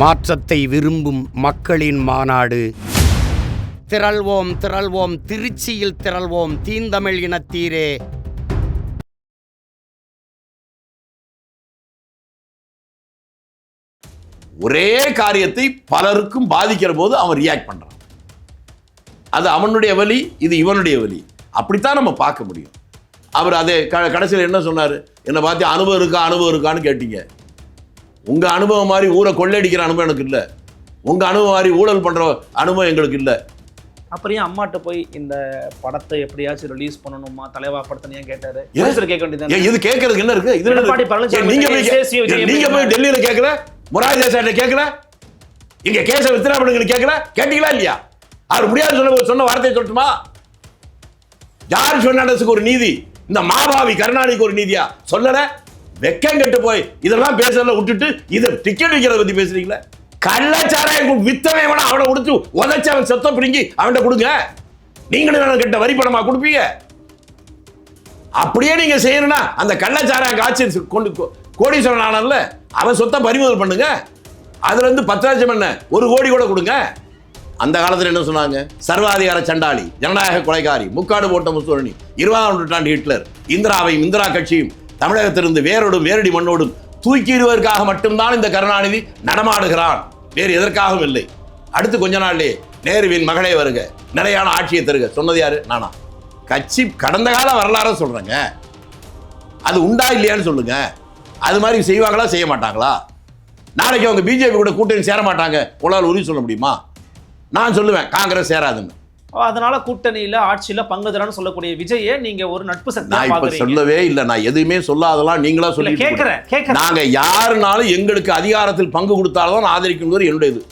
மாற்றத்தை விரும்பும் மக்களின் மாநாடு. திரள்வோம் திரள்வோம் திருச்சியில் திரள்வோம் தீந்தமிழ் இனத்தீரே. ஒரே காரியத்தை பலருக்கும் பாதிக்கிற போது அவன் ரியாக்ட் பண்றான். அது அவனுடைய வலி இது இவனுடைய வலி. அப்படித்தான் நம்ம பார்க்க முடியும். அவர் அதே க கடைசியில் என்ன சொன்னார்? என்னை பார்த்து அனுபவம் இருக்கா அனுபவம் இருக்கான்னு கேட்டீங்க. உங்க அனுபவம் மாதிரி ஊரை கொள்ளையடிக்கிற அனுபவம் எனக்கு இல்லை. உங்க அனுபவம் மாதிரி ஊழல் பண்ற அனுபவம் எங்களுக்கு இல்லை. அப்புறம் அம்மாட்ட போய் இந்த படத்தை எப்படியாச்சும் ரிலீஸ் பண்ணணுமா? தலைவா படத்தை ஏன் கேட்டாரு? கேட்க வேண்டியது இது கேட்கறதுக்கு என்ன இருக்கு? இது எடப்பாடி? பழனிசாமி நீங்க போய் நீங்க போய் டெல்லியில கேட்கல? முராரி தேசாயிட்ட கேட்கல? இங்க கேச வித்ரா பண்ணுங்க கேட்கல? கேட்டீங்களா இல்லையா? அவர் முடியாது சொன்ன சொன்ன வார்த்தையை சொல்லட்டுமா? ஜார்ஜ் பெர்னாண்டஸுக்கு ஒரு நீதி? இந்த மாபாவி கருணாநிதிக்கு ஒரு நீதியா? சொல்லல? வெக்கம் கெட்டு போய் இதெல்லாம் பேசுறதுல விட்டுட்டு இதை டிக்கெட் விற்கிறத பத்தி பேசுறீங்களா? கள்ளச்சாராயம் வித்தவன் வேணா அவனை உடுத்து உதச்சி அவன் செத்தம் பிடுங்கி அவன்கிட்ட கொடுங்க. நீங்களும் வேணும் வரி பணமா கொடுப்பீங்க. அப்படியே நீங்க செய்யணும்னா அந்த கள்ளச்சாராயம் காய்ச்சி கொண்டு கோடீஸ்வரன் ஆனல்ல அவன் சொத்தை பறிமுதல் பண்ணுங்க. அதுல இருந்து பத்து லட்சம் என்ன ஒரு கோடி கூட கொடுங்க. அந்த காலத்தில் என்ன சொன்னாங்க? சர்வாதிகார சண்டாளி ஜனநாயக கொலைகாரி முக்காடு போட்ட முசோரணி இருபதாம் நூற்றாண்டு ஹிட்லர் இந்திராவையும் இந்திரா கட்சியும் தமிழகத்திலிருந்து வேரோடும் வேரடி மண்ணோடும் தூக்கிடுவதற்காக மட்டும்தான் இந்த கருணாநிதி நடமாடுகிறான். வேறு எதற்காகவும் இல்லை. அடுத்து கொஞ்ச நாள்லயே நேருவின் மகளே வருக. நிலையான ஆட்சியை தருக. சொன்னது யாரு? நானா. கட்சி கடந்த கால வரலாறு சொல்றேங்க. அது உண்டா இல்லையான்னு சொல்லுங்க. அது மாதிரி செய்வாங்களா செய்ய மாட்டாங்களா? நாளைக்கு அவங்க பிஜேபி கூட கூட்டணி சேர மாட்டாங்க. உங்களால் உறுதி சொல்ல முடியுமா? நான் சொல்லுவேன் காங்கிரஸ் சேராதுன்னு. அதனால கூட்டணியில ஆட்சியில பங்குதரான்னு சொல்லக்கூடிய விஜயை நீங்க ஒரு நட்பு சக்தியா நான் இப்ப சொல்லவே இல்லை. நான் எதுவுமே சொல்லாதெல்லாம் நீங்களா சொல்லி கேக்குறேன் நாங்க யாருனாலும் எங்களுக்கு அதிகாரத்தில் பங்கு கொடுத்தால்தான் ஆதரிக்குங்கிறது என்னுடைய இது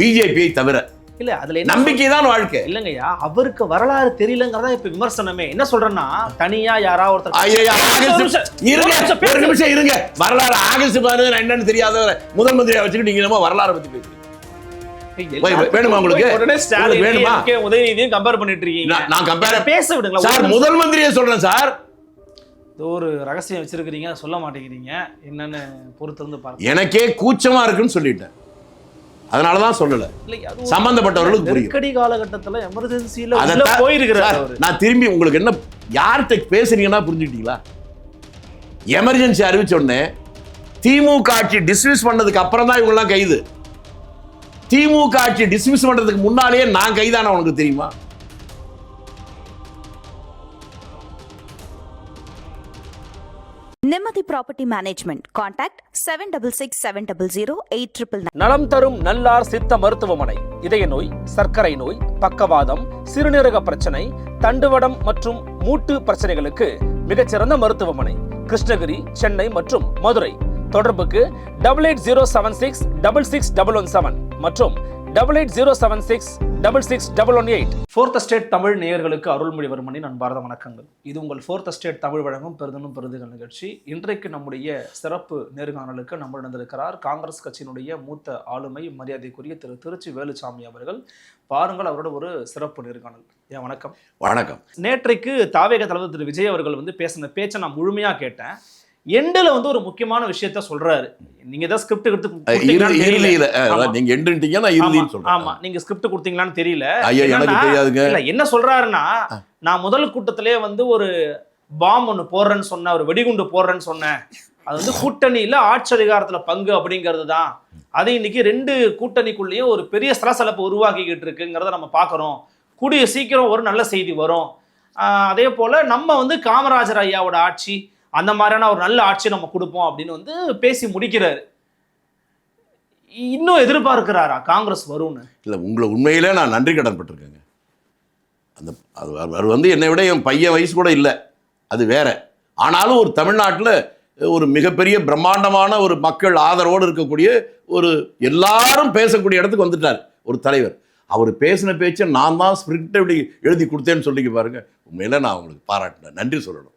பிஜேபியை தவிர. இல்ல அதுல நம்பிக்கை தான் வாழ்க்கை. இல்லங்கய்யா அவருக்கு வரலாறு தெரியலங்கிறதா இப்ப விமர்சனமே. என்ன சொல்றேன்னா தனியா யாராவது ஒருத்தர் இருங்க ஒரு நிமிஷம் இருங்க. வரலாறு ஆகஸ்ட் பதினஞ்சு என்னன்னு தெரியாதவரை. முதல் மந்திரியா வச்சுக்கிட்டு நீங்க என்னமோ வரலாறு பத்தி பேசுறீங்க. வேணுமா உங்களுக்கு? வேணுமா? உதயநிதியும் கம்பேர் பண்ணிட்டு இருக்கீங்க. நான்- என்ன பேச விடுங்களா சார். முதல் மந்திரியை சொல்றேன் சார். ஒரு ரகசியம் வச்சிருக்கிறீங்க சொல்ல மாட்டேங்கிறீங்க. என்னன்னு பொறுத்து பாருங்க எனக்கே கூச்சமா இருக்குன்னு சொல்லிட்டேன். அதனாலதான் சொல்லல. இல்ல, அது ஒரு சம்பந்தப்பட்டவர்களுக்கு புரியும். நெருக்கடி காலகட்டத்துல அதைத்தான் போயிருக்கிறாரு நான் திரும்பி உங்களுக்கு என்ன யார்கிட்ட பேசுறீங்கன்னா புரிஞ்சுக்கிட்டீங்களா? எமர்ஜென்சி அறிவிச்ச உடனே திமுக ஆட்சி டிஸ்மிஸ் பண்ணதுக்கு அப்புறம் தான் இவங்கெல்லாம் கைது. திமுக ஆட்சி டிஸ்மிஸ் பண்றதுக்கு முன்னாலேயே நான் கைதான உனக்கு தெரியுமா? Nimmathi property management contact seven double six seven double zero eight triple நலம் தரும் நல்லார் சித்த மருத்துவமனை. இதய நோய் சர்க்கரை நோய் பக்கவாதம் சிறுநீரக பிரச்சனை தண்டுவடம் மற்றும் மூட்டு பிரச்சனைகளுக்கு மிகச்சிறந்த மருத்துவமனை. கிருஷ்ணகிரி சென்னை மற்றும் மதுரை. தொடர்புக்கு double eight zero seven six double six double one seven மற்றும் double eight zero seven six double six double one eight fourth state Tamil நேயர்களுக்கு அருள்மொழிவர்மனின் அன்பார்ந்த வணக்கங்கள். இது உங்கள் ஃபோர்த் ஸ்டேட் தமிழ் வழங்கும் பெருதனும் பெருதுகள் நிகழ்ச்சி. இன்றைக்கு நம்முடைய சிறப்பு நேர்காணலுக்கு நம்முடன் இருக்கிறார் காங்கிரஸ் கட்சியினுடைய மூத்த ஆளுமை மரியாதைக்குரிய திரு திருச்சி வேலுச்சாமி அவர்கள். பாருங்கள் அவரோட ஒரு சிறப்பு நேர்காணல் ஏன் வணக்கம். வணக்கம். நேற்றைக்கு தாவேக தலைவர் திரு விஜய் அவர்கள் வந்து பேசின பேச்சை நான் முழுமையா கேட்டேன். எண்டில் வந்து ஒரு முக்கியமான விஷயத்த சொல்றாரு. நீங்க ஏதாவது ஸ்கிரிப்ட் எடுத்து. அதான் நீங்க எண்டுட்டீங்க நான் இறுதின்னு சொல்றேன். ஆமா. நீங்க ஸ்கிரிப்ட் கொடுத்தீங்களான்னு தெரியல. ஐயா எனக்கு தெரியாதுங்க. இல்ல என்ன சொல்றாருன்னா நான் முதல் கூட்டத்திலே வந்து ஒரு பாம் ஒன்னு போடுறேன்னு சொன்னேன் ஒரு வெடிகுண்டு போடுறேன்னு சொன்னேன். அது வந்து கூட்டணியில ஆட்சி அதிகாரத்துல பங்கு அப்படிங்கிறது தான். அது இன்னைக்கு ரெண்டு கூட்டணிக்குள்ளேயும் ஒரு பெரிய சலசலப்பு உருவாக்கிக்கிட்டு இருக்குங்கிறத நம்ம பார்க்கறோம். கூடிய சீக்கிரம் ஒரு நல்ல செய்தி வரும். அதே போல நம்ம வந்து காமராஜர் ஐயாவோட ஆட்சி அந்த மாதிரியான ஒரு நல்ல ஆட்சி நம்ம கொடுப்போம் அப்படின்னு வந்து பேசி முடிக்கிறாரு. இன்னும் எதிர்பார்க்கிறாரா காங்கிரஸ் வரும்னு? இல்லை உங்களை உண்மையிலே நான் நன்றி கடன் பட்டிருக்கேங்க. அந்த அது அவர் வந்து என்னை விட என் பையன் வயசு கூட இல்லை. அது வேற. ஆனாலும் ஒரு தமிழ்நாட்டில் ஒரு மிகப்பெரிய பிரம்மாண்டமான ஒரு மக்கள் ஆதரவோடு இருக்கக்கூடிய ஒரு எல்லாரும் பேசக்கூடிய இடத்துக்கு வந்துட்டார் ஒரு தலைவர். அவர் பேசின பேச்சை நான் தான் ஸ்கிரிப்ட் இப்படி எழுதி கொடுத்தேன்னு சொல்லிக்க பாருங்க. உண்மையில நான் உங்களுக்கு பாராட்டினேன் நன்றி சொல்லணும்.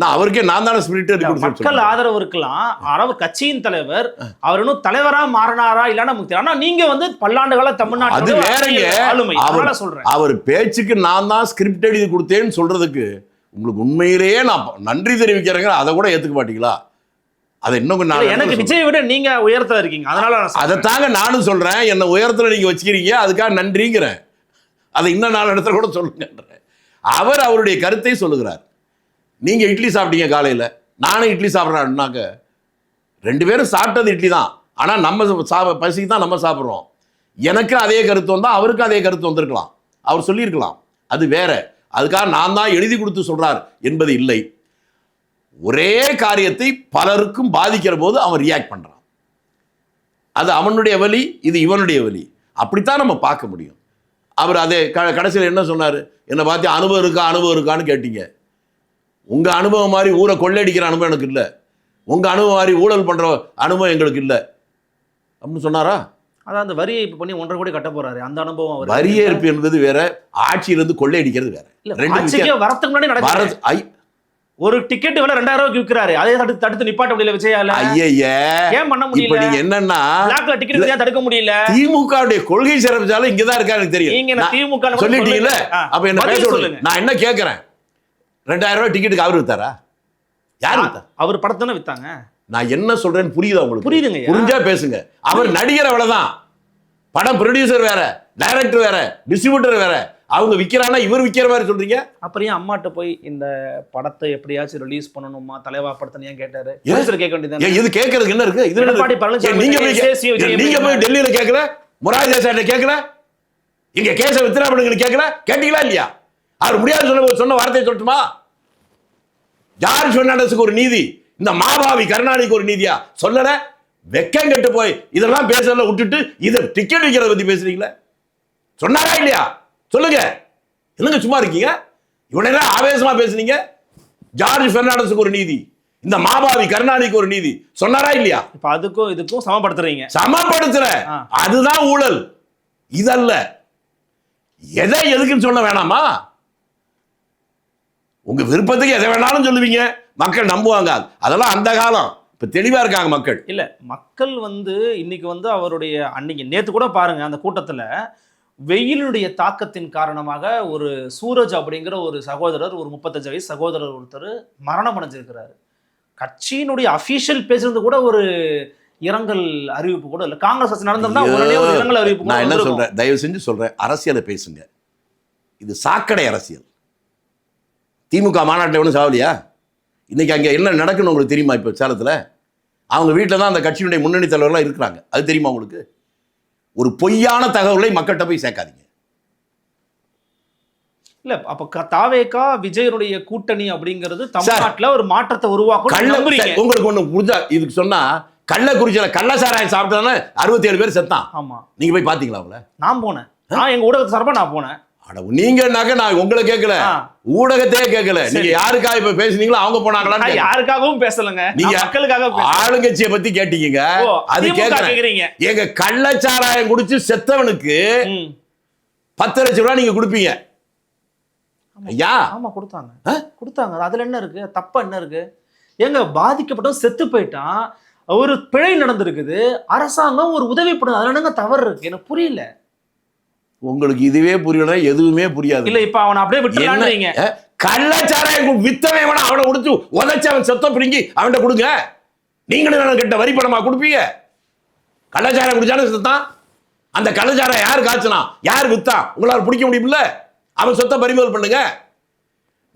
நான் அவருக்கே நான் தானே ஸ்பிரிட் மக்கள் ஆதரவு இருக்கலாம். ஆனால் கட்சியின் தலைவர் அவர் இன்னும் தலைவரா மாறினாரா இல்லன்னா நமக்கு ஆனா நீங்க வந்து பல்லாண்டு கால அது தமிழ்நாட்டு வேறங்க ஆளுமை. அவர் சொல்றேன். அவர் பேச்சுக்கு நான் தான் ஸ்கிரிப்ட் எழுதி கொடுத்தேன்னு சொல்றதுக்கு உங்களுக்கு உண்மையிலேயே நான் நன்றி தெரிவிக்கிறேங்க அதை கூட ஏத்துக்க மாட்டீங்களா? அதை இன்னும் கொஞ்சம் இல்ல, எனக்கு விஜய் விட நீங்க உயரத்துல இருக்கீங்க. அதனால சொல்றேன். அதைத்தாங்க நானும் சொல்றேன். என்ன உயரத்துல நீங்க வச்சுக்கிறீங்க. அதுக்காக நன்றிங்கிறேன். அதை இன்னும் நாலு இடத்துல கூட சொல்லுங்கன்றேன். அவர் அவருடைய கருத்தை சொல்லுகிறார். நீங்கள் இட்லி சாப்பிட்டீங்க காலையில். நானும் இட்லி சாப்பிட்றேன்னாக்க ரெண்டு பேரும் சாப்பிட்டது இட்லி தான். ஆனால் நம்ம சாப்ப பசிக்கு தான் நம்ம சாப்பிட்றோம். எனக்கு அதே கருத்து வந்தால் அவருக்கும் அதே கருத்து வந்திருக்கலாம். அவர் சொல்லியிருக்கலாம். அது வேற. அதுக்காக நான் தான் எழுதி கொடுத்து சொல்கிறார் என்பது இல்லை. ஒரே காரியத்தை பலருக்கும் பாதிக்கிற போது அவன் ரியாக்ட் பண்ணுறான் அது அவனுடைய வலி இது இவனுடைய வலி. அப்படித்தான் நம்ம பார்க்க முடியும். அவர் அதே க கடைசியில் என்ன சொன்னார்? என்னை பார்த்து அனுபவம் இருக்கா அனுபவம் இருக்கான்னு கேட்டீங்க. உங்கள் அனுபவம் மாதிரி ஊரை கொள்ளையடிக்கிற அனுபவம் எனக்கு இல்லை. உங்கள் அனுபவம் மாதிரி ஊழல் பண்ணுற அனுபவம் எங்களுக்கு இல்லை. அப்படின்னு சொன்னாரா? அதான் அந்த வரியை இப்ப பண்ணி ஒன்றரை கோடி கட்ட போறாரு. அந்த அனுபவம் அவர் வரி ஏற்பு என்பது வேற ஆட்சியிலிருந்து கொள்ளையடிக்கிறது வேற. இல்ல வரத்துக்கு முன்னாடி ஐ ஒரு டிக்கெட் விலை ரெண்டாயிரம் ரூபாய்க்கு விற்கிறாரு. அதே தடுத்து தடுத்து நிப்பாட்ட முடியல விஜயால. ஐயய்ய ஏன் பண்ண முடியல? நீங்க என்னன்னா பிளாக்ல டிக்கெட் ஏன் தடுக்க முடியல? திமுகவுடைய கொள்கை சிறப்பிச்சாலும் இங்கதான் இருக்கா எனக்கு தெரியும். நீங்க திமுக சொல்லிட்டீங்கல்ல? அப்ப என்ன பேச. நான் என்ன கேட்கறேன் ரெண்டாயிரம் ரூபாய் டிக்கெட்டுக்கு அவர் வித்தாரா? யார் வித்தா? அவர் படத்தானே வித்தாங்க. நான் என்ன சொல்றேன்னு புரியுதா உங்களுக்கு? புரியுதுங்கய்யா. புரிஞ்சா பேசுங்க. அவர் நடிகர் அவ்வளவுதான். படம் ப்ரொடியூசர் வேற டைரக்டர் வேற டிஸ்ட்ரிபியூட்டர் வேற. அவங்க விக்கிறானா இவர் விக்கிற மாதிரி சொல்றீங்க? அப்புறம் ஏன் அம்மாட்ட போய் இந்த படத்தை எப்படியாச்சும் ரிலீஸ் பண்ணணுமா? தலைவா படத்தை ஏன் கேட்டாரு? கேட்க வேண்டியது இது கேட்கறதுக்கு என்ன இருக்கு? இது எடப்பாடி? பழனிசாமி நீங்க போய் நீங்க போய் டெல்லியில கேட்கல? முராஜ் தேசாயிட்ட கேட்கல? இங்க கேச வித்ரா பண்ணுங்க கேட்கல? கேட்டீங்களா இல்லையா? அவர் முடியாது சொன்ன சொன்ன வார்த்தையை சொல்லட்டுமா? ஜார்ஜ் பெர்னாண்டஸுக்கு ஒரு நீதி? இந்த மாபாவி கருணாநிதிக்கு ஒரு நீதியா? சொல்லல. வெக்கம் கெட்டு போய் இதெல்லாம் பேசுறத விட்டுட்டு இதை டிக்கெட் விற்கிறத பத்தி பேசுறீங்களே? சொன்னாரா இல்லையா? சொல்லுங்க. என்னங்க சும்மா இருக்கீங்க? இவனெல்லாம் ஆவேசமா பேசுனீங்க. ஜார்ஜ் பெர்னாண்டஸுக்கு ஒரு நீதி. இந்த மாபாவி கருணாநிதிக்கு ஒரு நீதி. சொன்னாரா இல்லையா? இப்ப அதுக்கும் இதுக்கும் சமப்படுத்துறீங்க. சமப்படுத்துற. அதுதான் ஊழல். இதல்ல. எதை எதுக்குன்னு சொல்ல வேணாமா? உங்க விருப்பத்துக்கு எதை வேணாலும் சொல்லுவீங்க. மக்கள் நம்புவாங்க. அதெல்லாம் அந்த காலம். இப்ப தெளிவா இருக்காங்க மக்கள். இல்ல மக்கள் வந்து இன்னைக்கு வந்து அவருடைய அன்னைக்கு நேத்து கூட பாருங்க அந்த கூட்டத்துல வெயிலுடைய தாக்கத்தின் காரணமாக ஒரு சூரஜ் அப்படிங்கிற ஒரு சகோதரர் ஒரு முப்பத்தஞ்சு வயசு சகோதரர் ஒருத்தர் மரணம் அடைஞ்சிருக்கிறாரு. கட்சியினுடைய அபிஷியல் பேசுறது கூட ஒரு இரங்கல் அறிவிப்பு கூட இல்ல. காங்கிரஸ் கட்சி நடந்திருந்தா உடனே ஒரு இரங்கல் அறிவிப்பு நான் என்ன. சொல்றேன்? தயவு செஞ்சு சொல்றேன். அரசியலை பேசுங்க. இது சாக்கடை அரசியல். திமுக மாநாட்டில் ஒன்றும் சாவலியா? இன்னைக்கு அங்கே என்ன நடக்குன்னு உங்களுக்கு தெரியுமா இப்போ சேலத்தில்? அவங்க வீட்டில் தான் அந்த கட்சியினுடைய முன்னணி தலைவர்கள்லாம் இருக்கிறாங்க. அது தெரியுமா உங்களுக்கு? ஒரு பொய்யான தகவலை மக்கள்கிட்ட போய் சேர்க்காதீங்க. இல்ல அப்ப க- தாவேகா விஜயனுடைய கூட்டணி அப்படிங்கிறது தமிழ்நாட்டுல ஒரு மாற்றத்தை உருவாக்கும் உங்களுக்கு ஒண்ணு புரிஞ்சா இதுக்கு சொன்னா கள்ளக்குறிச்சியில கள்ள சாராயம் சாப்பிட்டதானே அறுபத்தி ஏழு பேர் செத்தான். ஆமா. நீங்க போய் பாத்தீங்களா அவங்கள? நான் போனேன். நான் எங்க ஊடகத்து சார்பா நான் போனேன். அட நீங்கன்னாக்க நான் உங்களை கேட்கல. ஊடகத்தையே கேட்கல. நீங்க சரி. யாருக்கா இப்ப பேசுனீங்களோ அவங்க கேட்கல. யாருக்காகவும் பேசலங்க. நீங்க மக்களுக்காக. ஆளுங்கட்சியை பத்தி கேட்டீங்க. அது கேக்குறீங்க. எங்க கள்ளச்சாராயம் குடிச்சு செத்தவனுக்கு. பத்து லட்சம் ரூபாய் நீங்க கொடுப்பீங்க. ஐயா. ஆமா கொடுத்தாங்க? கொடுத்தாங்க. அதுல என்ன இருக்கு? தப்பா என்ன இருக்கு? ஏங்க பாதிக்கப்பட்டவன் செத்து போயிட்டான். ஒரு பிழை நடந்திருக்குது. அரசாங்கம் ஒரு உதவி பண்ணுது அதுல என்னங்க தவறு இருக்கு? எனக்கு புரியல. உங்களுக்கு இதுவே புரியல எதுவுமே புரியாது. இல்ல இப்ப அவனை அப்படியே அஹ், கள்ளச்சாராயம் வித்தவன் வேணா அவனை உடுத்து உதைச்சு அவன் செத்த பிடுங்கி அவன்கிட்ட கொடுங்க. நீங்களும் கிட்ட வரி பணமா கொடுப்பீங்க. கள்ளச்சாராயம் குடிச்சாலும் செத்தான். அந்த கள்ளச்சாராயம் யார் காய்ச்சினா? யார் வித்தான் உங்களால பிடிக்க முடியுமில்ல அவன் சொத்தை பறிமுதல் பண்ணுங்க.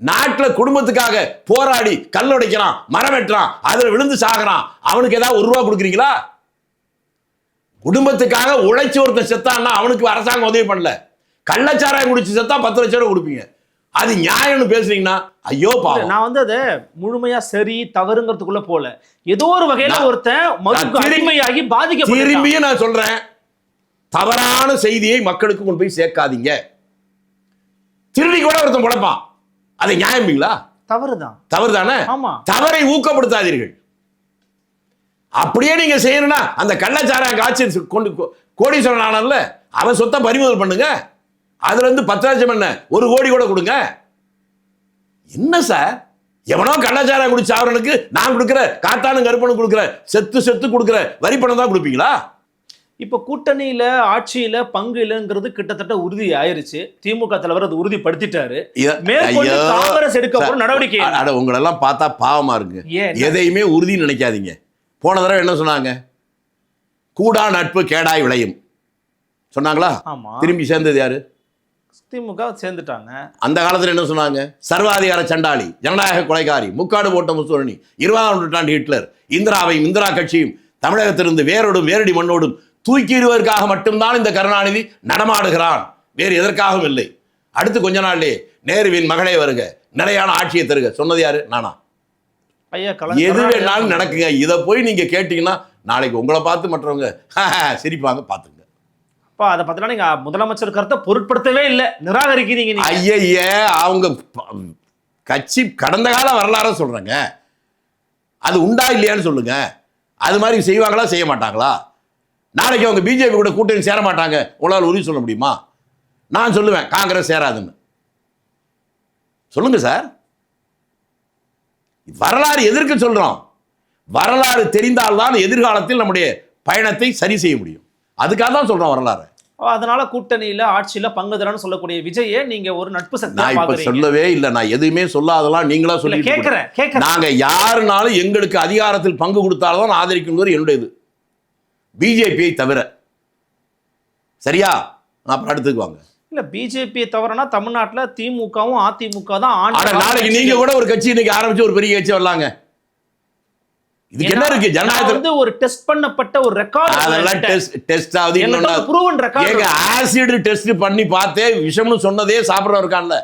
நாட்டுல குடும்பத்துக்காக போராடி கல் உடைக்கிறான் மரம் வெட்டுறான் அதுல விழுந்து சாகுறான். அவனுக்கு ஏதாவது ஒரு ரூபா கொடுக்குறீங்களா? குடும்பத்துக்காக உழைச்சி ஒருத்தன் செத்தான்னா அவனுக்கு அரசாங்கம் உதவி பண்ணல. கள்ளச்சாராயம் குடிச்சு செத்தா பத்து லட்சம் ரூபாய் கொடுப்பீங்க. அது நியாயம்னு பேசுறீங்கன்னா ஐயோ பாவம். நான் வந்து அதை முழுமையா சரி தவறுங்கிறதுக்குள்ள போல ஏதோ ஒரு வகையில ஒருத்தன் அடிமையாகி பாதிக்கப்பட்டு திரும்பியும் நான் சொல்றேன் தவறான செய்தியை மக்களுக்கு கொண்டு போய் சேர்க்காதீங்க. திருடி கூட ஒருத்தன் பொழப்பான். அது நியாயமிங்களா தவறுதான். தவறு தானே ஆமா. தவறை ஊக்கப்படுத்தாதீர்கள். அப்படியே நீங்க செய்யணும்னா அந்த கள்ளச்சாராயம் காட்சி கொண்டு கோடீஸ்வரன் ஆனல்ல அவன் சொத்தை பறிமுதல் பண்ணுங்க. அதுல இருந்து பத்து லட்சம் என்ன ஒரு கோடி கூட கொடுங்க. என்ன சார்? எவனோ கள்ளச்சாராயம் குடிச்ச அவனுக்கு நான் கொடுக்குற காத்தானும் கருப்பனும் கொடுக்குற செத்து செத்து கொடுக்குற வரி பணம் தான் கொடுப்பீங்களா? இப்ப கூட்டணியில ஆட்சியில பங்கு இல்லைங்கிறது கிட்டத்தட்ட உறுதி ஆயிருச்சு. திமுக தலைவர் அது உறுதிப்படுத்திட்டாரு. காங்கிரஸ் எடுக்க நடவடிக்கை உங்களெல்லாம் பார்த்தா பாவமா இருக்கு? எதையுமே உறுதி நினைக்காதீங்க. போன தடவை என்ன சொன்னாங்க? கூடா நட்பு கேடாய் விளையும். சொன்னாங்களா? திரும்பி சேர்ந்தது யாரு? திமுக சேர்ந்துட்டாங்க. அந்த காலத்துல என்ன சொன்னாங்க? சர்வாதிகார சண்டாளி ஜனநாயக கொலைகாரி முக்காடு போட்ட முசோரணி இருபதாம் நூற்றாண்டு ஹிட்லர் இந்திராவையும் இந்திரா கட்சியும் தமிழகத்திலிருந்து வேரோடும் வேரடி மண்ணோடும் தூக்கிடுவதற்காக மட்டும்தான் இந்த கருணாநிதி நடமாடுகிறான். வேறு எதற்காகவும் இல்லை. அடுத்து கொஞ்ச நாள்லே நேருவின் மகளே வருக நிலையான ஆட்சியை தருக. சொன்னது யாரு? நானா. எது வேணாலும் நடக்குங்க. இதை போய் நீங்க கேட்டீங்கன்னா நாளைக்கு உங்களை பார்த்து மற்றவங்க சிரிப்பாங்க பார்த்துங்க அப்பா அதை பார்த்தீங்கன்னா நீங்க முதலமைச்சர் கருத்தை பொருட்படுத்தவே இல்ல. நிராகரிக்கிறீங்க நீங்க. ஐய அவங்க கட்சி கடந்த கால வரலாற சொல்றேங்க. அது உண்டா இல்லையான்னு சொல்லுங்க. அது மாதிரி செய்வாங்களா செய்ய மாட்டாங்களா? நாளைக்கு அவங்க பிஜேபி கூட கூட்டணி சேர மாட்டாங்க. உங்களால் உறுதி சொல்ல முடியுமா? நான் சொல்லுவேன் காங்கிரஸ் சேராதுன்னு. சொல்லுங்க சார். வரலாறு எதற்கு சொல்றோம்? வரலாறு தெரிந்தால்தான் எதிர்காலத்தில் நம்முடைய பயணத்தை சரி செய்ய முடியும். அதுக்காக தான் சொல்றோம் வரலாறு. அதனால கூட்டணியில ஆட்சியில பங்குதரன்னு சொல்லக்கூடிய விஜயை நீங்க ஒரு நட்பு சக்தியா நான் இப்ப சொல்லவே இல்லை. நான் எதுவுமே சொல்லாதெல்லாம் நீங்களா சொல்லி கேக்குறேன் நாங்க யாருனாலும் எங்களுக்கு அதிகாரத்தில் பங்கு கொடுத்தால்தான் ஆதரிக்கணுங்கிறது என்னுடைய இது பிஜேபியை தவிர. சரியா? அப்புறம் அடுத்துக்கு வாங்க. இல்ல பிஜேபியை தவிரனா தமிழ்நாட்டுல திமுகவும் அதிமுக தான் நாளைக்கு நீங்க கூட ஒரு கட்சி இன்னைக்கு ஆரம்பிச்சு ஒரு பெரிய கட்சி வரலாங்க. இதுக்கு என்ன இருக்கு? வந்து ஒரு டெஸ்ட் பண்ணப்பட்ட ஒரு அதெல்லாம் ரெக்கார்ட் டெஸ்ட் டெஸ்ட் ஆகுது இன்னொன்னு ப்ரூவன் ஏங்க ரெக்கார்ட் ஆசிட் டெஸ்ட் பண்ணி பார்த்தே விஷம்னு சொன்னதே சாப்பிட்ற இருக்கான்ல.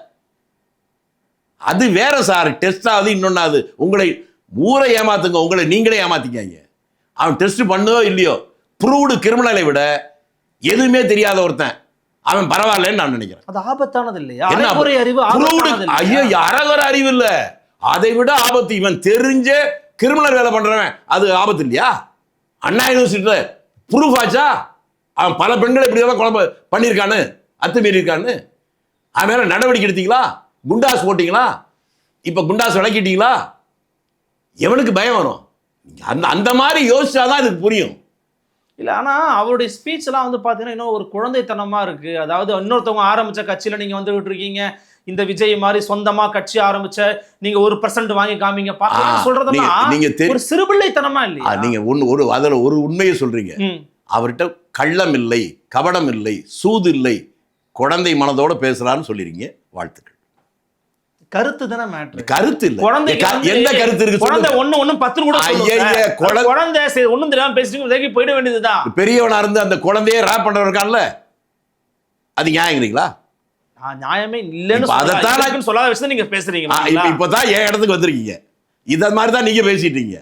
அது வேற சார் டெஸ்ட் ஆகுது இன்னொன்னாது உங்களை ஊரை ஏமாத்துங்க உங்களை நீங்களே ஏமாத்திக்காங்க அவன் டெஸ்ட் பண்ணுதோ இல்லையோ? ப்ரூவ்டு கிரிமினலை விட எதுவுமே தெரியாத ஒருத்தன். அவன் பரவாயில்லன்னு நான் நினைக்கிறேன். அது ஆபத்தானது இல்லையா அரைகுறை அறிவு ஐயோ அரகர அறிவு இல்ல. அதை விட ஆபத்து. இவன் தெரிஞ்சே கிரிமினல் வேலை பண்றவன். அது ஆபத்து இல்லையா? அண்ணா யூனிவர்சிட்டியில ப்ரூஃப் ஆச்சா? அவன் பல பெண்களை இப்படி எல்லாம் குழம்பு பண்ணியிருக்கான்னு அத்துமீறி இருக்கான்னு அவன் மேல நடவடிக்கை எடுத்தீங்களா? குண்டாஸ் போட்டீங்களா? இப்ப குண்டாஸ் விளக்கிட்டீங்களா? எவனுக்கு பயம் வரும்? அந்த அந்த மாதிரி யோசிச்சாதான் இதுக்கு புரியும். இல்ல ஆனா அவருடைய ஸ்பீச் எல்லாம் வந்து பாத்தீங்கன்னா இன்னும் ஒரு குழந்தைத்தனமா இருக்கு. அதாவது இன்னொருத்தவங்க ஆரம்பிச்ச கட்சியில நீங்க வந்து இருக்கீங்க இந்த விஜய் மாதிரி சொந்தமா கட்சி ஆரம்பிச்ச நீங்க ஒரு பர்சன்ட் வாங்கி காமிங்க. சொல்றதெல்லாம் நீங்க- ஒரு சிறுபிள்ளைத்தனமா இல்லையா? நீங்க ஒன்னு ஒரு அதுல ஒரு உண்மையை சொல்றீங்க. அவர்கிட்ட கள்ளம் இல்லை கபடம் இல்லை சூது இல்லை குழந்தை மனதோட பேசுறான்னு சொல்லிருக்கீங்க. வாழ்த்துக்கள். கருத்து தானே மேட்ரு கருத்து இல்ல. குழந்தை எந்த கருத்து இருக்கு குழந்தை. ஒண்ணு ஒண்ணு பத்து கூட குழந்தை- சரி ஒண்ணும் தெரியாம பேசிட்டு போயிட வேண்டியதுதான். பெரியவனா இருந்து அந்த குழந்தையே ரேப் பண்றவர் இருக்கான்ல? அது நியாயங்கிறீங்களா? நியாயமே இல்லைன்னு. அதைத்தான் இருக்குன்னு சொல்லாத விஷயத்தை நீங்க பேசுறீங்க? இப்பதான் என் இடத்துக்கு வந்திருக்கீங்க. இத மாதிரி தான் நீங்க பேசிட்டீங்க.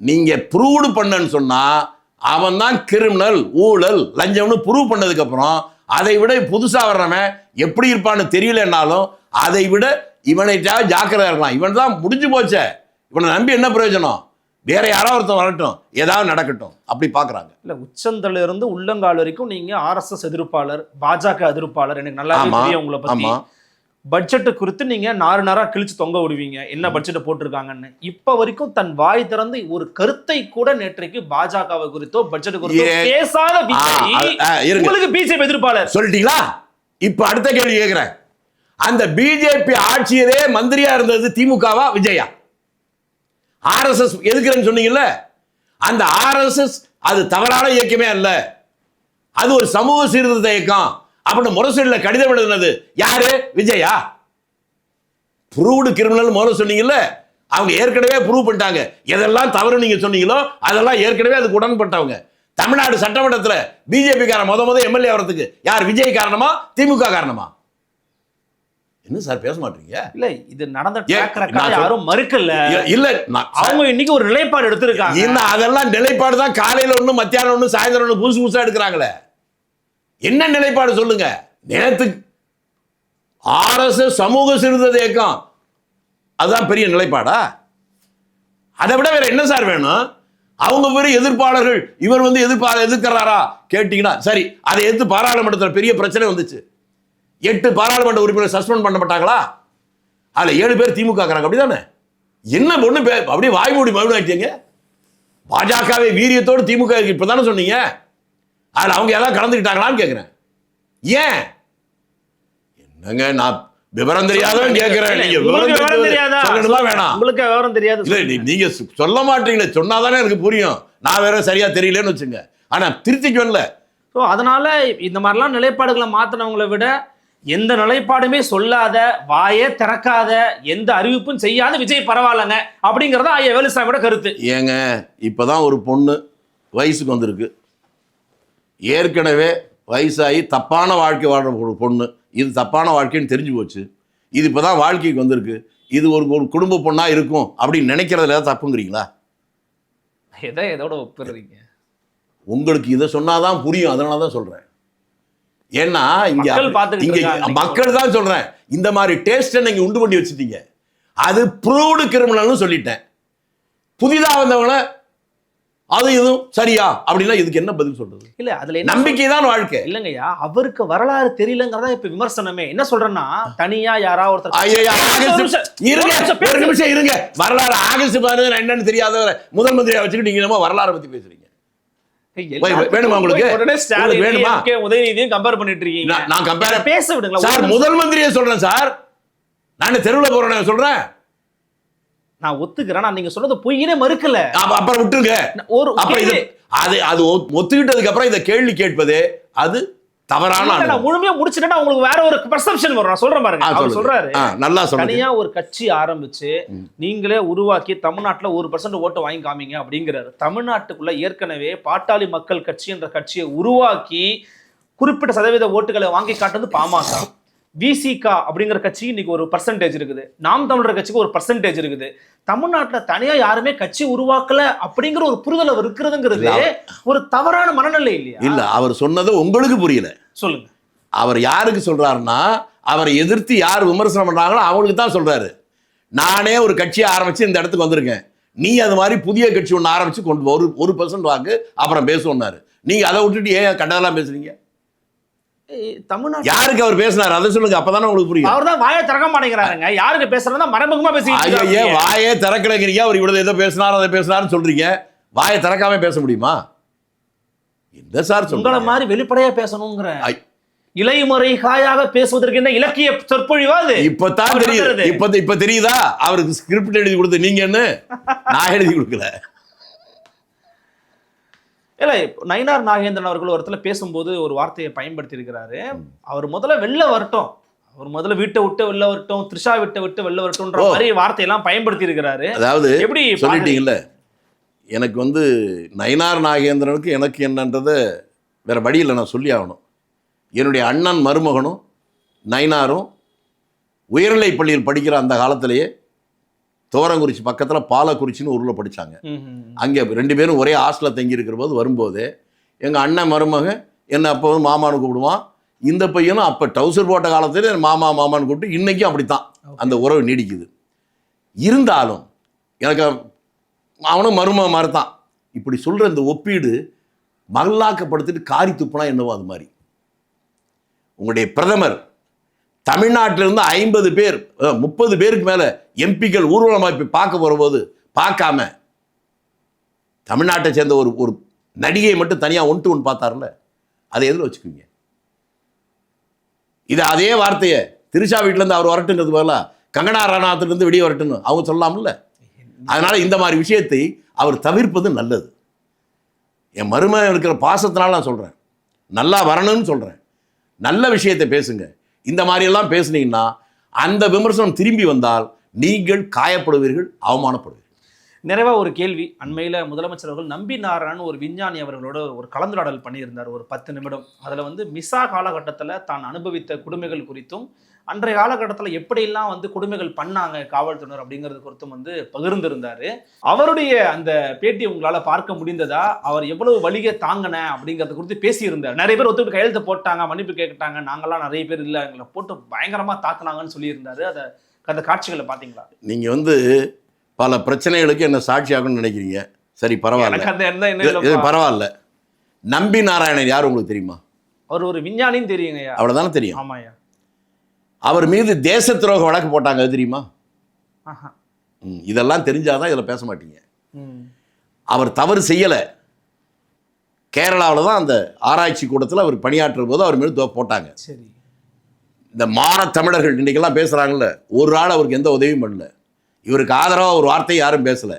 நீங்க ப்ரூவ்டு பண்ணன்னு சொன்னா அவன் தான் கிரிமினல் ஊழல் லஞ்சம்னு ப்ரூவ் பண்ணதுக்கு அப்புறம் அதை விட புதுசா வர்றவன் எப்படி இருப்பான்னு தெரியலனாலும் அதை விட இவனைட்டா ஜாக்கிரதா இருக்கலாம். இவன் தான் முடிஞ்சு போச்சே. இவனை நம்பி என்ன பிரயோஜனம்? வேற யாரோ ஒருத்தன் வரட்டும். ஏதாவது நடக்கட்டும். அப்படி பாக்குறாங்க. இல்ல உச்சந்தல இருந்து உள்ளங்கால் வரைக்கும் நீங்க ஆர்எஸ்எஸ் எதிர்ப்பாளர் பாஜக எதிர்ப்பாளர் எனக்கு நல்லாவே ஆமா தெரியும் உங்களை பத்தி. ஆமா. பட்ஜெட் குறித்து நீங்க நாறு நாரா கிழிச்சு தொங்க விடுவீங்க. என்ன பட்ஜெட் போட்டிருக்காங்கன்னு. இப்ப வரைக்கும் தன் வாய் திறந்து ஒரு கருத்தை கூட நேற்றைக்கு பாஜகவை குறித்தோ பட்ஜெட் குறித்தோ பேசாத. உங்களுக்கு பிஜேபி எதிர்ப்பாளர். சொல்லிட்டீங்களா? இப்ப அடுத்த கேள்வி கேட்கிறேன் அந்த பிஜேபி ஆட்சியிலே மந்திரியா இருந்தது திமுகவா விஜயா? ஆர்எஸ்எஸ் எதுக்குறேன்னு சொன்னீங்கல்ல? அந்த ஆர்எஸ்எஸ் அது தவறான இயக்கமே அல்ல. அது ஒரு சமூக சீர்திருத்த இயக்கம். அப்படின்னு முரசொலியில் கடிதம் எழுதுனது யாரு? விஜயா? புரூவ்டு கிரிமினல் முதல்ல சொன்னீங்கல்ல? அவங்க ஏற்கனவே ப்ரூவ் பண்ணிட்டாங்க. எதெல்லாம் தவறு நீங்க சொன்னீங்களோ அதெல்லாம் ஏற்கனவே அதுக்கு உடன்பட்டவங்க தமிழ்நாடு சட்டமன்றத்தில் பிஜேபி காரன் முத முத எம்எல்ஏ வரதுக்கு யார்? விஜய் காரணமா? திமுக காரணமா? என்ன சார் பேச மாட்டீங்க? இல்ல இது நடந்த நான் சொல்- யாரும் மறுக்கல. இல்ல- அவங்க இன்னைக்கு ஒரு நிலைப்பாடு எடுத்திருக்காங்க. இன்னும் அதெல்லாம் நிலைப்பாடு தான். காலையில ஒண்ணு மத்தியானம் ஒண்ணு சாயந்தரம் ஒண்ணு புதுசு புதுசா எடுக்கிறாங்களே. என்ன நிலைப்பாடு சொல்லுங்க? நேத்து ஆர்எஸ்எஸ் சமூக சீர்திருத்த இயக்கம். அதுதான் பெரிய நிலைப்பாடா? அதை விட வேற என்ன சார் வேணும்? அவங்க பெரிய எதிர்ப்பாளர்கள். இவர் வந்து எதிர்ப்பா எதிர்க்கிறாரா? கேட்டீங்கன்னா சரி அதை எதிர்த்து பாராளுமன்றத்தில் பெரிய பிரச்சனை வந்துச்சு. எட்டு பாராளுமன்ற உறுப்பினர் சஸ்பெண்ட் பண்ணப்பட்டாங்களா அதுல ஏழு பேர் திமுக காரங்க அப்படிதானே? என்ன ஒண்ணு பே அப்படியே வாய் மூடி மௌனம் ஆயிட்டீங்க? பாஜகவை வீரியத்தோடு திமுக க்கு இப்பதானே சொன்னீங்க? அதுல அவங்க ஏதாவது கலந்துக்கிட்டாங்களான்னு கேட்கிறேன் ஏன்? என்னங்க நான் விவரம் தெரியாதவன் கேட்கிறேன் நீங்க விவரம் தெரியாத? வேணாம்? உங்களுக்கு விவரம் தெரியாது இல்ல நீங்க சொல்ல மாட்டீங்களே சொன்னாதானே எனக்கு புரியும். நான் வேற சரியா தெரியலன்னு வச்சுங்க. ஆனா திருத்திக்கல ஸோ அதனால இந்த மாதிரிலாம் நிலைப்பாடுகளை மாத்தினவங்களை விட எந்த நிலைப்பாடுமே சொல்லாத வாயே திறக்காத எந்த அறிவிப்பும் செய்யாத விஜய் பரவாயில்லைங்க அப்படிங்கறத ஐயா வேலுசாமியோட கருத்து. ஏங்க இப்பதான் ஒரு பொண்ணு வயசுக்கு வந்திருக்கு. ஏற்கனவே வயசாகி தப்பான வாழ்க்கை வாழ்ற ஒரு பொண்ணு. இது தப்பான வாழ்க்கைன்னு தெரிஞ்சு போச்சு. இது இப்பதான் வாழ்க்கைக்கு வந்திருக்கு. இது ஒரு ஒரு குடும்ப பொண்ணா இருக்கும் அப்படின்னு நினைக்கிறதுல ஏதாவது தப்புங்கிறீங்களா? எதை எதோட ஒப்பிடுறீங்க? உங்களுக்கு இதை சொன்னாதான் புரியும். அதனால தான் சொல்றேன். ஏன்னா இங்க இங்க மக்கள் தான் சொல்றேன். இந்த மாதிரி டேஸ்ட்டை நீங்க உண்டு பண்ணி வச்சுட்டீங்க. அது ப்ரூவ்டு கிரிமினல்னு சொல்லிட்டேன். புதிதா வந்தவங்கள அது இதுவும் சரியா? அப்படின்னா இதுக்கு என்ன பதில் சொல்றது? இல்ல அதுல நம்பிக்கை தான் வாழ்க்கை. இல்லங்கய்யா அவருக்கு வரலாறு தெரியலங்கிறதா இப்ப விமர்சனமே. என்ன சொல்றேன்னா தனியா யாரா ஒருத்தர் இருங்க. ஒரு நிமிஷம் இருங்க. வரலாறு ஆகஸ்ட் பதினஞ்சு என்னன்னு தெரியாதவரை. முதல் மந்திரியா வச்சுக்கிட்டு நீங்க வரலாறு பத்தி பேசுறீங்க. வேணுமா உங்களுக்கு? வேணுமா? உதயநிதியும் கம்பேர் பண்ணிட்டு இருக்கீங்க நான்- என்ன பேச விடுங்களா சார். முதல் மந்திரியை சொல்றேன் சார் நான் தெருவில் போறேன் சொல்றேன் நான் ஒத்துக்கிறேன் நீங்க சொன்னது பொய்யினே மறுக்கல அப்ப- அப்புறம் விட்டுருங்க ஒரு அப்புறம் இது அது அது ஒத்துக்கிட்டதுக்கு அப்புறம் இதை கேள்வி கேட்பது அது தவறான நான். முழுமையா முடிச்சிட்டேன்னா உங்களுக்கு வேற ஒரு பெர்செப்ஷன் வரும். நான் சொல்றேன் பாருங்க அவர். சொல்றாரு நல்லா தனியா ஒரு கட்சி ஆரம்பிச்சு நீங்களே உருவாக்கி தமிழ்நாட்டுல ஒரு பர்சன்ட் ஓட்டு வாங்கி காமிங்க அப்படிங்கிறாரு. தமிழ்நாட்டுக்குள்ள ஏற்கனவே பாட்டாளி மக்கள் கட்சி என்ற கட்சியை உருவாக்கி குறிப்பிட்ட சதவீத ஓட்டுகளை வாங்கி காட்டுறது பாமக. விசிகா அப்படிங்கிற கட்சி இன்னைக்கு ஒரு பர்சன்டேஜ் இருக்குது. நாம் தமிழர் கட்சிக்கு ஒரு பர்சன்டேஜ் இருக்குது. தமிழ்நாட்டுல தனியா யாருமே கட்சி உருவாக்கல அப்படிங்கிற ஒரு புரிதல் அவர் இருக்கிறதுங்கிறது ஒரு தவறான மனநிலை இல்லையா? இல்ல அவர் சொன்னது உங்களுக்கு புரியல. சொல்லுங்க. அவர் யாருக்கு சொல்றாருன்னா அவரை எதிர்த்து யார் விமர்சனம் பண்றாங்களோ அவங்களுக்கு தான் சொல்றாரு. நானே ஒரு கட்சியை ஆரம்பிச்சு இந்த இடத்துக்கு வந்திருக்கேன். நீ அது மாதிரி புதிய கட்சி ஒன்று ஆரம்பிச்சு கொண்டு. ஒரு ஒரு பர்சன்ட் வாக்கு அப்புறம் பேசுவோம்னாரு நீங்க அதை விட்டுட்டு ஏன் கண்டதெல்லாம் பேசுறீங்க? ஏய், தமிழ்நாட்டு யாருக்கு அவர் பேசினார்? அதை சொல்லுங்க அப்பதானே உங்களுக்கு புரியும். அவர் தான் வாயை திறக்க மாட்டேங்கிறாருங்க. யாருக்கு பேசுறதா மறைமுகமா பேசிக்கிட்டு ஐயா இருக்காரு. வாயே திறக்கலைங்கிறீங்க. அவர் இவ்வளவு ஏதோ பேசினார் அதை பேசினாருன்னு சொல்றீங்க. வாயை திறக்காம பேச முடியுமா? என்ன சார் உங்களை மாதிரி வெளிப்படையா பேசணுங்கிற ஐ. இலைமுறை காயாக பேசுவதற்கு என்ன இலக்கிய சொற்பொழிவா அது? இப்பதான் தெரியுது. இப்ப இப்ப தெரியுதா? அவருக்கு ஸ்கிரிப்ட் எழுதி கொடுத்து நீங்க என்ன? நான் எழுதி கொடுக்கல. இல்ல நயினார் நாகேந்திரன் அவர்கள் ஒரு இடத்துல பேசும்போது ஒரு வார்த்தையை பயன்படுத்தி இருக்கிறாரு அவர் முதல்ல வெளில வரட்டும். அவர் முதல்ல வீட்டை விட்டு வெளில வரட்டும் த்ரிஷா விட்டு விட்டு வெளில வரட்டும்ன்ற. மாதிரி வார்த்தையெல்லாம் பயன்படுத்தி இருக்கிறாரு அதாவது எப்படி சொல்லிட்டீங்கல்ல? எனக்கு வந்து நயினார் நாகேந்திரனுக்கு எனக்கு என்னன்றதை வேற வழியில் நான் சொல்லி ஆகணும். என்னுடைய அண்ணன் மருமகனும் நயினாரும் உயர்நிலைப் பள்ளியில் படிக்கிற அந்த காலத்திலேயே தோரங்குறிச்சி பக்கத்தில் பாலக்குறிச்சின்னு ஊரில் படித்தாங்க. அங்கே ரெண்டு பேரும் ஒரே ஹாஸ்டலில் தங்கி இருக்கிற போது வரும்போது எங்கள் அண்ணன் மருமகன் என்னை அப்போ வந்து மாமான்னு கூப்பிடுவான். இந்த பையனும் அப்போ டவுசர் போட்ட காலத்துல மாமா மாமான்னு கூப்பிட்டு இன்றைக்கும் அப்படித்தான். அந்த உறவு நீடிக்குது. இருந்தாலும் எனக்கு அவனும் மருமக மாதிரி தான் இப்படி சொல்கிற இந்த ஒப்பீடு மகளாக்கப்படுத்திட்டு காரி துப்புனா என்னவோ அது மாதிரி. உங்களுடைய பிரதமர் தமிழ்நாட்டிலிருந்து ஐம்பது பேர் முப்பது பேருக்கு மேலே எம்பிக்கள் ஊர்வலமாக போய் பார்க்க வரும்போது பார்க்காம தமிழ்நாட்டை சேர்ந்த ஒரு ஒரு நடிகையை மட்டும் தனியாக ஒன் டு ஒன் பார்த்தார்ல அதை எதில் வச்சுக்குவீங்க? இது அதே வார்த்தையை திருஷா வீட்டிலேருந்து அவர் வரட்டுங்கிறது பதிலாக கங்கனா ராணாத்துலேருந்து வெளியே வரட்டுன்னு அவங்க சொல்லாமல்ல அதனால இந்த மாதிரி விஷயத்தை அவர் தவிர்ப்பது நல்லது. என் மருமகன் இருக்கிற பாசத்தினால நான் சொல்கிறேன் நல்லா வரணும்னு சொல்கிறேன் நல்ல விஷயத்தை பேசுங்க. இந்த மாதிரியெல்லாம் பேசுனீங்கன்னா அந்த விமர்சனம் திரும்பி வந்தால் நீங்கள் காயப்படுவீர்கள் அவமானப்படுவீர்கள். நிறைவாக ஒரு கேள்வி. அண்மையில் முதலமைச்சர் அவர்கள் நம்பி நாராயணன் ஒரு விஞ்ஞானி அவர்களோட ஒரு கலந்துரையாடல் பண்ணியிருந்தார் ஒரு பத்து நிமிடம். அதில் வந்து மிசா காலகட்டத்தில் தான் அனுபவித்த கொடுமைகள் குறித்தும் அன்றைய காலகட்டத்தில் எப்படியெல்லாம் வந்து கொடுமைகள் பண்ணாங்க காவல்துறையினர் அப்படிங்கிறது குறித்தும் வந்து பகிர்ந்திருந்தாரு. அவருடைய அந்த பேட்டி உங்களால பார்க்க முடிந்ததா? அவர் எவ்வளவு வலிக தாங்கின அப்படிங்கறது குறித்து பேசியிருந்தார். நிறைய பேர் ஒத்துக்கிட்டு கையெழுத்து போட்டாங்க மன்னிப்பு கேட்டாங்க நாங்கெல்லாம் நிறைய பேர் இல்லை எங்களை போட்டு பயங்கரமா தாக்குனாங்கன்னு சொல்லியிருந்தாரு. அதை அந்த காட்சிகளை பாத்தீங்களா நீங்கள் வந்து பல பிரச்சனைகளுக்கு என்ன சாட்சியாகணும்னு நினைக்கிறீங்க? சரி பரவாயில்ல. பரவாயில்ல. நம்பி நாராயணன் யார் உங்களுக்கு தெரியுமா? அவர் ஒரு விஞ்ஞானின்னு தெரியுங்கய்யா. அவ்வளோதானே தெரியும்? ஆமாய்யா. அவர் மீது தேச துரோக வழக்கு போட்டாங்க தெரியுமா? இதெல்லாம் தெரிஞ்சாதான் இதில் பேச மாட்டீங்க. அவர் தவறு செய்யலை. கேரளாவில் தான் அந்த ஆராய்ச்சி கூடத்தில் அவர் பணியாற்றும் போது அவர் மீது போட்டாங்க. சரி. இந்த மான தமிழர்கள் இன்னைக்கெல்லாம் பேசுறாங்கல்ல ஒரு ஆள் அவருக்கு எந்த உதவியும் பண்ணல. இவருக்கு ஆதரவா ஒரு வார்த்தை யாரும் பேசல.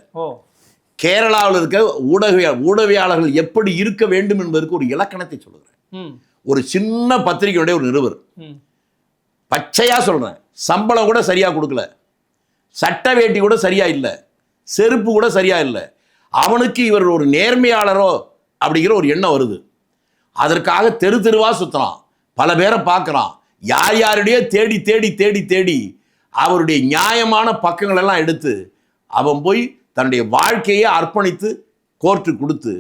கேரளாவில் இருக்க ஊடக ஊடகவியாளர்கள் எப்படி இருக்க வேண்டும் என்பதற்கு ஒரு இலக்கணத்தை சொல்லுகிறேன். ம். ஒரு சின்ன பத்திரிகையுடைய ஒரு நிருபர். பச்சையாக சொல்கிறேன் சம்பளம் கூட சரியாக கொடுக்கல. சட்ட வேட்டி கூட சரியாக இல்லை. செருப்பு கூட சரியாக இல்லை. அவனுக்கு இவர் ஒரு நேர்மையாளரோ அப்படிங்கிற ஒரு எண்ணம் வருது. அதற்காக தெரு தெருவாக சுற்றுறான் பல பேரை பார்க்குறான். யார் யாருடைய தேடி தேடி தேடி தேடி அவருடைய நியாயமான பக்கங்களெல்லாம் எடுத்து அவன் போய் தன்னுடைய வாழ்க்கையை அர்ப்பணித்து கோர்ட்டு கொடுத்து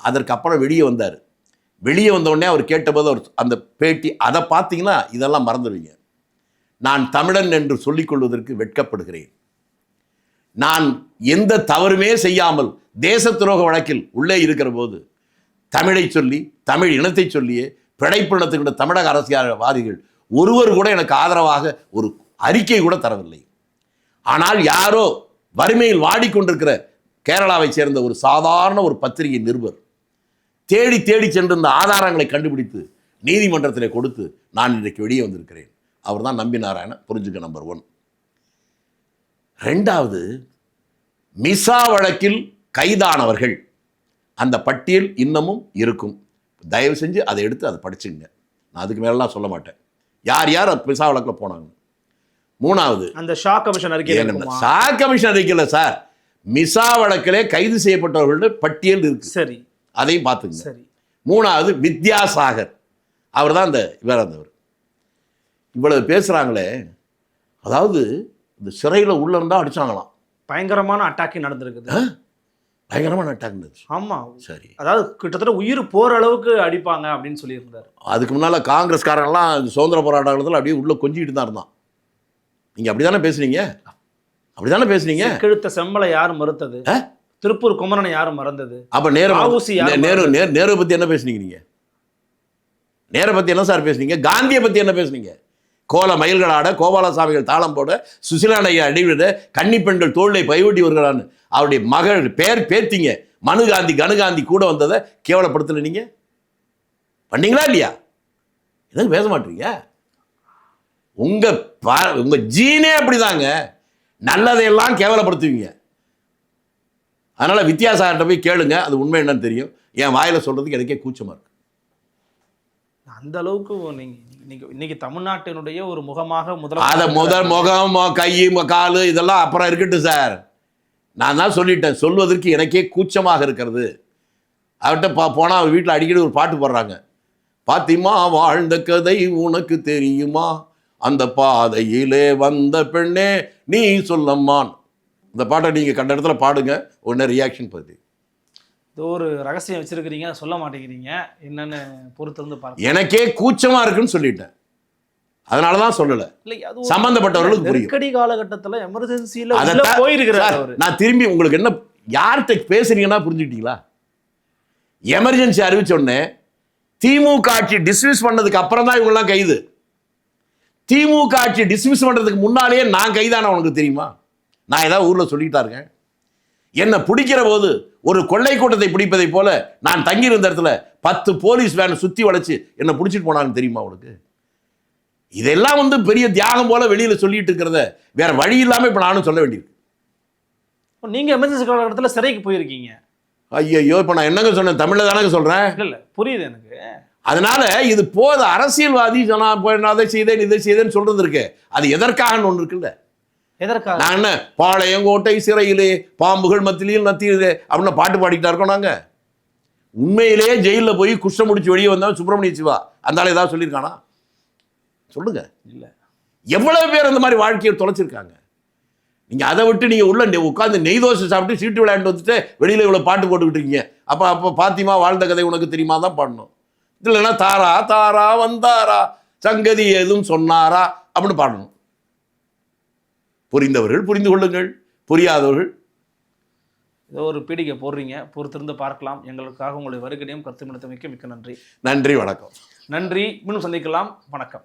அதற்கப்புறம் வெளியே வந்தார். வெளியே வந்தவுடனே அவர் கேட்டபோது அவர் அந்த பேட்டி அதை பார்த்தீங்கன்னா இதெல்லாம் மறந்துடுவீங்க. நான் தமிழன் என்று சொல்லிக் கொள்வதற்கு வெட்கப்படுகிறேன். நான் எந்த தவறுமே செய்யாமல் தேச துரோக வழக்கில் உள்ளே இருக்கிற போது தமிழை சொல்லி தமிழ் இனத்தை சொல்லியே பிழைப்பினத்துக்கிட்ட தமிழக அரசியல்வாதிகள் ஒருவர் கூட எனக்கு ஆதரவாக ஒரு அறிக்கை கூட தரவில்லை. ஆனால் யாரோ வறுமையில் வாடிக்கொண்டிருக்கிற கேரளாவை சேர்ந்த ஒரு சாதாரண ஒரு பத்திரிகை நிருபர் தேடி தேடி சென்றிருந்த ஆதாரங்களை கண்டுபிடித்து நீதிமன்றத்தில் கொடுத்து நான் இன்றைக்கு வெளியே வந்திருக்கிறேன். அவர் தான் நம்பி நாராயணன் புரிஞ்சுக்க நம்பர் ஒன் ரெண்டாவது மிசா வழக்கில் கைதானவர்கள். அந்த பட்டியல் இன்னமும் இருக்கும். தயவு செஞ்சு அதை எடுத்து அதை படிச்சுங்க. நான் அதுக்கு மேலலாம் சொல்ல மாட்டேன். யார் யார் அந்த மிசா வழக்கில் போனாங்க? மூணாவது அந்த ஷா கமிஷன் அறிக்கை? சா கமிஷன் அறிக்கையில் சார் மிசா வழக்கிலே கைது செய்யப்பட்டவர்களுடைய பட்டியல் இருக்கு. சரி. அதையும் பார்த்துங்க. சரி. மூணாவது வித்யாசாகர். அவர் தான் இந்த இவர் இருந்தவர் இவ்வளவு பேசுகிறாங்களே அதாவது இந்த சிறையில் உள்ள இருந்தால் அடிச்சாங்களாம். பயங்கரமான அட்டாக்கி நடந்திருக்குது. பயங்கரமான அட்டாக் இருந்துச்சு ஆமா. சரி. அதாவது கிட்டத்தட்ட உயிர் போற அளவுக்கு அடிப்பாங்க அப்படின்னு சொல்லியிருந்தாரு. அதுக்கு முன்னால் காங்கிரஸ்காரங்களாம் சுதந்திர போராட்டத்தில் அப்படியே உள்ள கொஞ்சிக்கிட்டு தான் இருந்தான். நீங்கள் அப்படி தானே பேசுனீங்க? அப்படி தானே பேசுனீங்க? கெழுத்த செம்பலை யார் மறுத்தது? திருப்பூர் குமரனை யார் மறந்தது? அப்போ நேரு நேரு நேரு நேரு பற்றி என்ன பேசுனீங்க நீங்கள் நேரை பற்றி என்ன சார் பேசுனீங்க? காந்தியை பற்றி என்ன பேசுனீங்க? கோல மயில்களாட கோபாலசாமிகள் தாளம் போட சுசிலாண்டைய அடிவிட கன்னி பெண்கள் தோளிலை பைவட்டி வருகிறான்னு. அவருடைய மகள் பேர் பேத்திங்க மனு காந்தி கனுகாந்தி கூட வந்ததை கேவலப்படுத்தல நீங்க? பண்ணீங்களா இல்லையா? எதுவும் பேச மாட்டீங்க? உங்க பா- உங்க ஜீனே அப்படிதாங்க. நல்லதையெல்லாம் கேவலப்படுத்துவீங்க. அதனால வித்தியாசார்கிட்ட போய் கேளுங்க அது உண்மை என்னன்னு தெரியும். என் வாயில சொல்றதுக்கு எனக்கே கூச்சமா இருக்கு. அந்த அளவுக்கு நீங்க இன்னைக்கு இன்னைக்கு தமிழ்நாட்டினுடைய ஒரு முகமாக அத முதல் முதல் முகம் கை காலு இதெல்லாம் அப்புறம் இருக்கட்டும் சார். நான் தான் சொல்லிட்டேன் சொல்வதற்கு எனக்கே கூச்சமாக இருக்கிறது. அவர்கிட்ட பா போனால் அவர் வீட்டில் அடிக்கடி ஒரு பாட்டு பாடுறாங்க. பாத்திமா வாழ்ந்த கதை உனக்கு தெரியுமா? அந்த பாதையிலே வந்த பெண்ணே நீ சொல்லம்மான். இந்த பாட்டை நீங்கள் கண்ட இடத்துல பாடுங்க உடனே ரியாக்ஷன் பற்றி ஏதோ ஒரு ரகசியம் வச்சிருக்கிறீங்க சொல்ல மாட்டேங்கிறீங்க. என்னன்னு பொறுத்திருந்து பாருங்க. எனக்கே கூச்சமாக இருக்குன்னு சொல்லிட்டேன். அதனால தான் சொல்லலை. சம்பந்தப்பட்டவர்களுக்கு புரியும். நெருக்கடி காலகட்டத்துல அதைத்தான் போயிருக்கிறார் நான் திரும்பி உங்களுக்கு என்ன யார்கிட்ட பேசுறீங்கன்னா புரிஞ்சுக்கிட்டீங்களா? எமர்ஜென்சி அறிவிச்ச உடனே திமுக ஆட்சி டிஸ்மிஸ் பண்ணதுக்கு அப்புறம் தான் இவங்கெல்லாம் கைது. திமுக ஆட்சி டிஸ்மிஸ் பண்றதுக்கு முன்னாலேயே நான் கைதான உனக்கு தெரியுமா? நான் ஏதாவது ஊர்ல சொல்லிட்டா இருக்கேன். என்னை பிடிக்கிற போது ஒரு கொள்ளை கூட்டத்தை பிடிப்பதை போல நான் தங்கியிருந்த இடத்துல பத்து போலீஸ் வேன் சுத்தி வளைச்சு என்னை பிடிச்சிட்டு போனான்னு தெரியுமா உனக்கு? இதெல்லாம் வந்து பெரிய தியாகம் போல வெளியில சொல்லிட்டு இருக்கிறத வேற வழி இல்லாம இப்ப நானும் சொல்ல வேண்டியிருக்கு. நீங்க எமர்ஜென்சி காலகட்டத்துல சிறைக்கு போயிருக்கீங்க. ஐயோ இப்ப நான் என்னங்க சொன்னேன்? தமிழ்ல தானங்க சொல்றேன்? இல்ல புரியுது எனக்கு. அதனால இது போது அரசியல்வாதி சொன்னா போய் நான் அதை செய்தேன் இதை செய்தேன்னு சொல்றது இருக்கு. அது எதற்காக ஒன்று இருக்குல்ல. எதற்காக? நான் என்ன பாளையங்கோட்டை சிறையிலே பாம்புகள் மத்தியிலும் நத்தியிலே அப்படின்னு பாட்டு பாடிக்கிட்டா இருக்கோம் நாங்க. உண்மையிலேயே ஜெயிலில் போய் குஷ்டம் முடிச்சு வெளியே வந்தவன் சுப்பிரமணிய சிவா. அந்த ஆள் ஏதாவது சொல்லியிருக்கானா? சொல்லுங்க. இல்ல. எவ்வளவு பேர் அந்த மாதிரி வாழ்க்கையை தொலைச்சிருக்காங்க? நீங்க அதை விட்டு நீங்க உள்ள உட்கார்ந்து நெய் தோசை சாப்பிட்டு சீட்டு விளையாண்டு வந்துட்டு வெளியில இவ்வளவு பாட்டு போட்டுக்கிட்டு இருக்கீங்க. அப்ப அப்ப பாத்திமா வாழ்ந்த கதை உனக்கு தெரியுமா தான் பாடணும். இல்லைன்னா தாரா தாரா வந்தாரா? சங்கதி ஏதும் சொன்னாரா? அப்படின்னு பாடணும். புரிந்தவர்கள் புரிந்து கொள்ளுங்கள். புரியாதவர்கள். ஏதோ ஒரு பீடிகை போடுறீங்க பொறுத்திருந்து பார்க்கலாம். எங்களுக்காக உங்களுடைய வருகையும் கருத்து மிக்க மிக்க நன்றி. நன்றி வணக்கம். நன்றி. மீண்டும் சந்திக்கலாம். வணக்கம்.